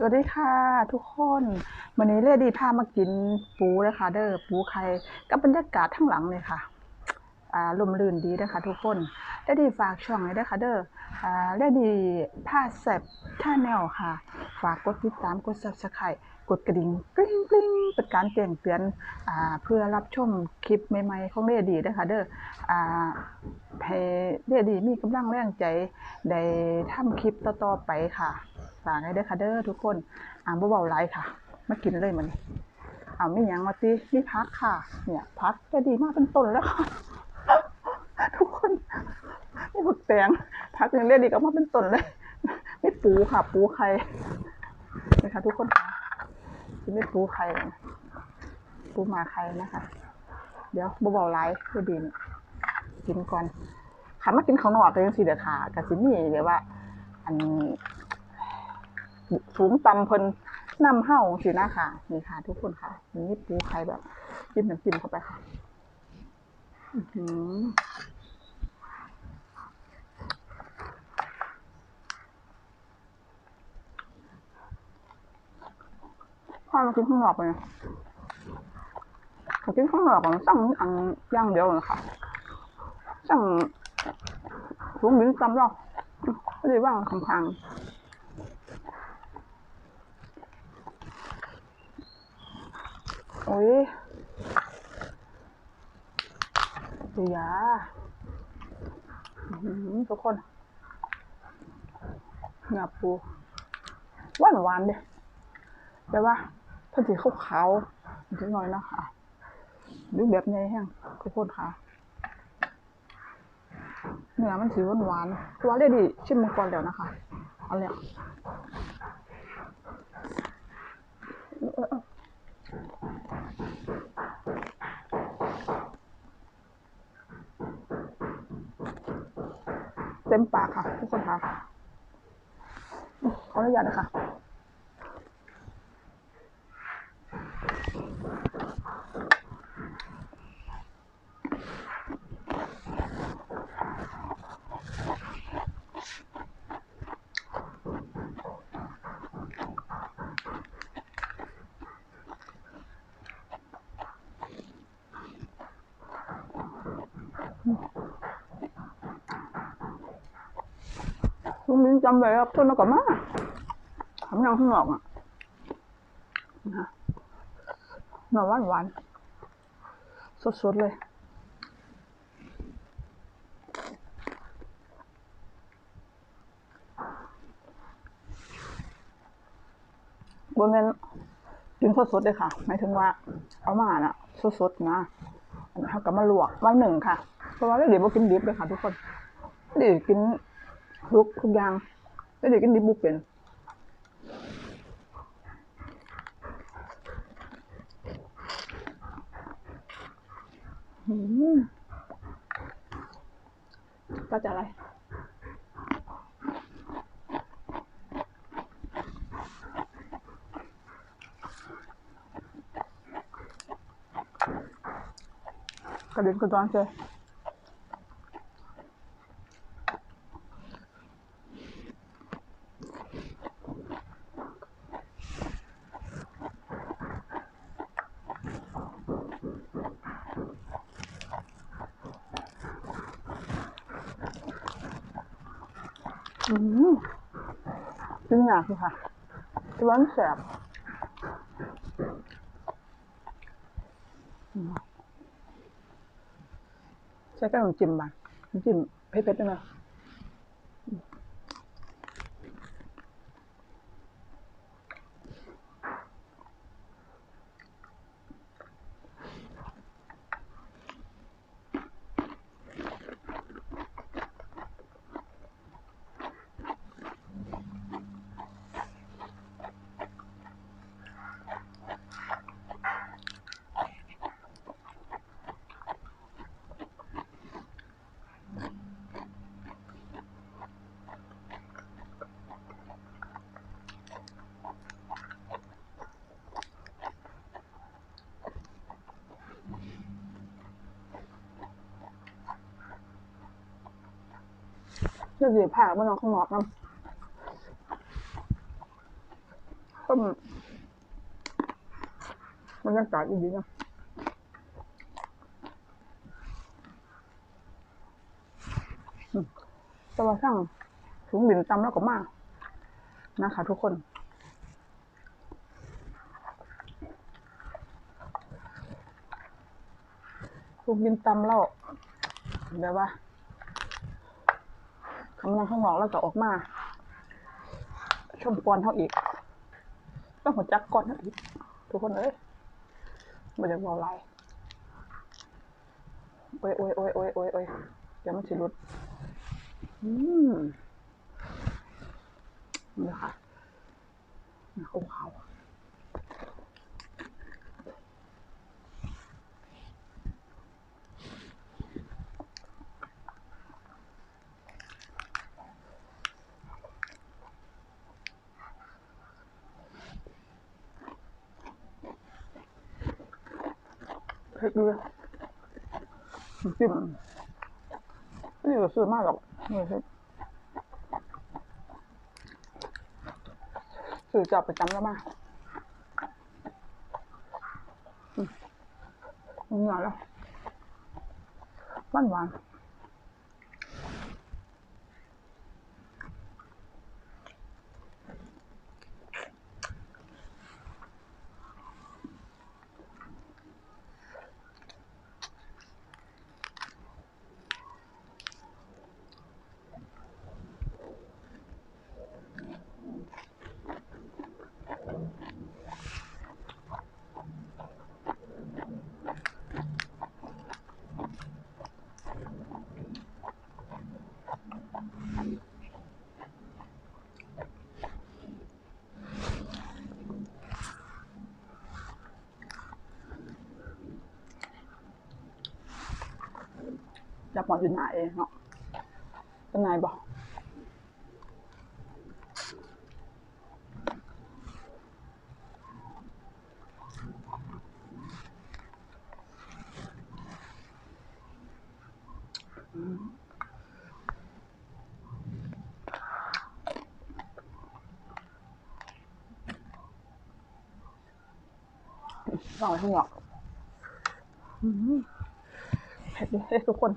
สวัสดีค่ะทุกคนวันนี้เลดีพามากินปูนะคะเด้อปูไข่กับบรรยากาศทั้งหลังเลยค่ะอ่าลมลื่นดีนะคะทุกคนเลดีฝากช่องเลยนะคะเด้ออ่าเลดีพาแซบท่าแนวค่ะ ฝากกดติดตามกดซับสไครต์ กดกระดิ่งกริ๊งกริ๊งเป็นการแจ้งเตือนอเพื่อรับชมคลิปใหม่ๆของเลดีด้วยค่ะเด้ออ่าให้เลดีมีกำลังแรงใจได้ทำคลิปต่อๆไปค่ะฝากให้เด้อค่ะเด้อทุกคนอ่าบ่เบาๆไรค่ะ มากินเลยมันอ่าไม่ยังมาตินี่พักค่ะ เนี่ยพักจะดีมากเป็นต้นแล้วค่ะทุกคนนี่บึกแตงพักยังเรดีก็มาเป็นต้นเลยไม่ปูค่ะ ปูไข่นี่ค่ะทุกคนค่ะ กินไม่ปูไข่ปูหมาไข่นะคะ เดี๋ยวบ่เบาไรคือดีนี่กินก่อนค่ะมากินข้างนอกก็ยังสิเด้อค่ะกับสิมีแบบว่า อันสูงต่ำเพิ่นนำเฮ้าสินะค่ะ นี่ค่ะ ทุกคนค่ะนี่ปูไข่แบบจิ้มน้ำจิ้มเข้าไปค่ะ อือ อข้าวมากินข้างนอกไปนะมกินข้างนอกมันสั่งอันย่างเดียวเลยค่ะสั่งสูงบินจำเราไม่ได้ว่างคำๆโอ้ยดูยาทุกคนเนื้อปูหวานหวานเด้แต่ว่า ถ้าสีขาวๆนิดหน่อยนะคะดูแบบใหญ่แห้งทุกคนค่ะเนื้อมันสีหวานหวานๆตัวเรดีชิมมาก่อนแล้วนะคะเอาแล้วเออเออเต็มปากค่ะ ทุกคนค่ะขออนุญาตนะคะ ลุงมิ้นจำไว้ว่าต้นแล้วก็มาทำยังข้างนอกอะนะหน่อหวานหวานๆสดๆเลยบนเป็นกินสดๆเลยค่ะ หมายถึงว่า เอามาน่ะ สดๆนะอันนี้เขาก็มาลวกวันหนึ่งค่ะ เพราะว่าเดี๋ยวเรากินดิบเลยค่ะทุกคนเดี๋ยวกินทุกทุกอย่างเดี๋ยวกินดิบบุเป็นอืมก็จะอะไรกระเด็นกระดอนเจ อืมกินหนักเลยค่ะร้อนแสบใช้กับน้ำจิ้มบ้างจิ้มเผ็ดๆด้ไหม นะเดี๋ยวสิผ่ามันเอาข้างนอกน้ำก็บรรยากาศดีนะอืมแต่ว่าสั่งถุงบินตำแล้วก็มานะคะทุกคนถุงบินตำแล้วแบบว่า คำนองข้างนอกแล้วก็ออกมาชมก่อนเท่าอีกต้องหัวจักก่อนเท่าอีก ทุกคนเอ้ยมันจะบอกอะไรโอ้ยโอ้ยโอ้ยโอ้ยโอ้ยโอ้ยเดี๋ยวมันสิหลุด อืมนี่ค่ะขาวขาว เผ็ดด้วยจิ้มนี่เราซื้อมากหรอกนี่เผ็ดซื้อจับไปจำแล้วมาอืมเหนื่อยแล้วหวานหวาน จับหมออยู่ไหนเนาะเป็นไงบอกวางไว้ข้างนอกเผ็ดดิเฮ้ยทุกคน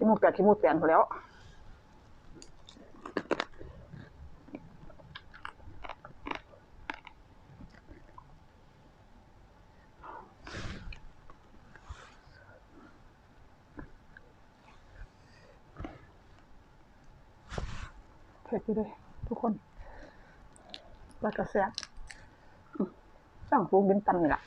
ขี้มูกแตกขี้มูกแตนพอแล้วเผ็ดอยู่เลยทุกคนปลากระแซบอืมสั่งฟูงบินตันนี่แหละ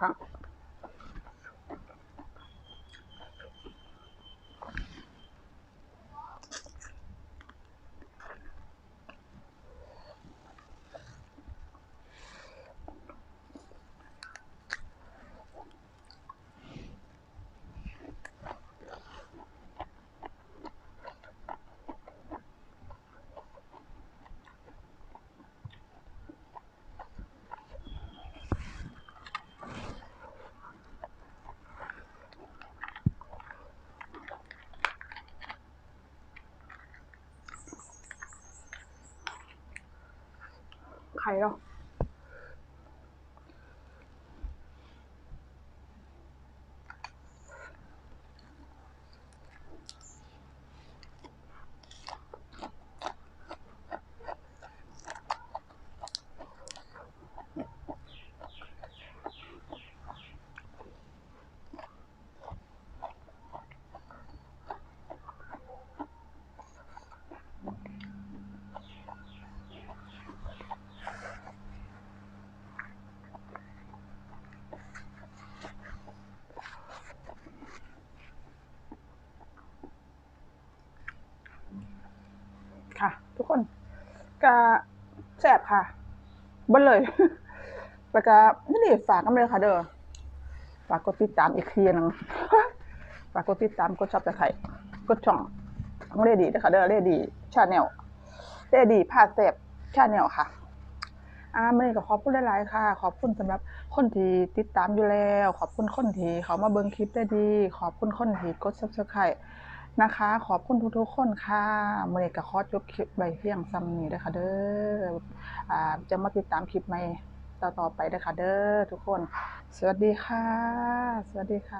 ประม ทุกคนก็แซ่บค่ะเบ่เลยแล้วก็นี่ดิฝากกันเลยค่ะ เด้อฝากกดติดตามอีกทีหนึงฝากกดติดตามกดซับสไครกดช่องของเรดีนะคะเด้อเรดีชาแนลเรดีพาแซ่บชาแนลค่ะอ่ามื่อนี้ก็ขอบคุณหลายๆค่ะ ขอบคุณสำหรับคนที่ติดตามอยู่แล้ว ขอบคุณคนที่เขามาเบิ่งคลิปได้ดี ขอบคุณคนที่กด Subscribe นะคะ ขอบคุณทุกๆคนค่ะเมื่อนี้ก็ขอจบคลิปใบเพียงซ้ำนี้เด้อค่ะเด้ออ่าจะมาติดตามคลิปใหม่ต่อๆไปเด้อค่ะเด้อทุกคน สวัสดีค่ะ สวัสดีค่ะ